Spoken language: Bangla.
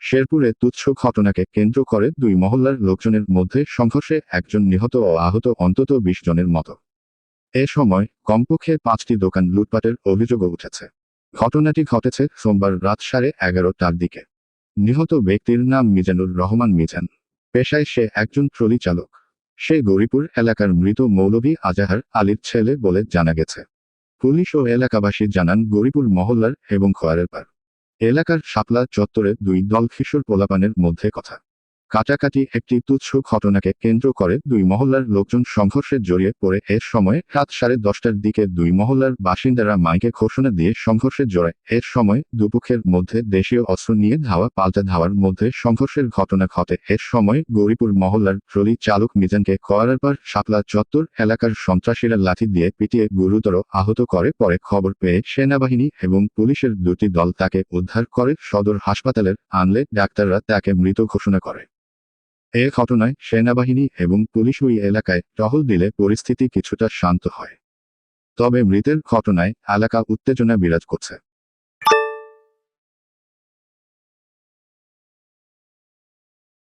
শেরপুরে তুচ্ছ ঘটনাকে কেন্দ্র করে দুই মহল্লার লোকজনের মধ্যে সংঘর্ষে একজন নিহত ও আহত অন্তত বিশ জনের মতো। এ সময় কমপক্ষে পাঁচটি দোকান লুটপাটের অভিযোগও উঠেছে। ঘটনাটি ঘটেছে সোমবার রাত সাড়ে এগারোটার দিকে। নিহত ব্যক্তির নাম মিজানুর রহমান মিজান। পেশায় সে একজন ট্রলি চালক সে গরিপুর এলাকার মৃত মৌলভী আজাহার আলীর ছেলে বলে জানা গেছে। পুলিশ ও এলাকাবাসী জানান, গরিপুর মহল্লার এবং খোয়ারের পার। এলাকার শাপলা চত্বরে দুই দল কিশোর পোলাপানের মধ্যে কথা। কাটাকাটি একটি তুচ্ছ ঘটনাকে কেন্দ্র করে দুই মহল্লার লোকজন সংঘর্ষে জড়িয়ে পড়ে। এর সময় রাত সাড়ে দশটার দিকে দুই মহল্লার বাসিন্দারা মাইকে ঘোষণা দিয়ে সংঘর্ষে জড়ায়। এর সময় দুপক্ষের মধ্যে দেশীয় অস্ত্র নিয়ে ধাওয়া, পাল্টা ধাওয়ার মধ্যে সংঘর্ষের ঘটনা ঘটে। এর সময় গৌরীপুর মহল্লার ট্রলি চালক মিজানকে কয়ারারপার শাপলা চত্বর এলাকার সন্ত্রাসীরা লাঠি দিয়ে পিটিয়ে গুরুতর আহত করে। পরে খবর পেয়ে সেনাবাহিনী এবং পুলিশের দুটি দল তাকে উদ্ধার করে সদর হাসপাতালের আনলে। ডাক্তাররা তাকে মৃত ঘোষণা করে। এ ঘটনায় সেনাবাহিনী এবং পুলিশ ওই এলাকায় টহল দিলে পরিস্থিতি কিছুটা শান্ত হয়। তবে মৃতের ঘটনায় এলাকা উত্তেজনা বিরাজ করছে।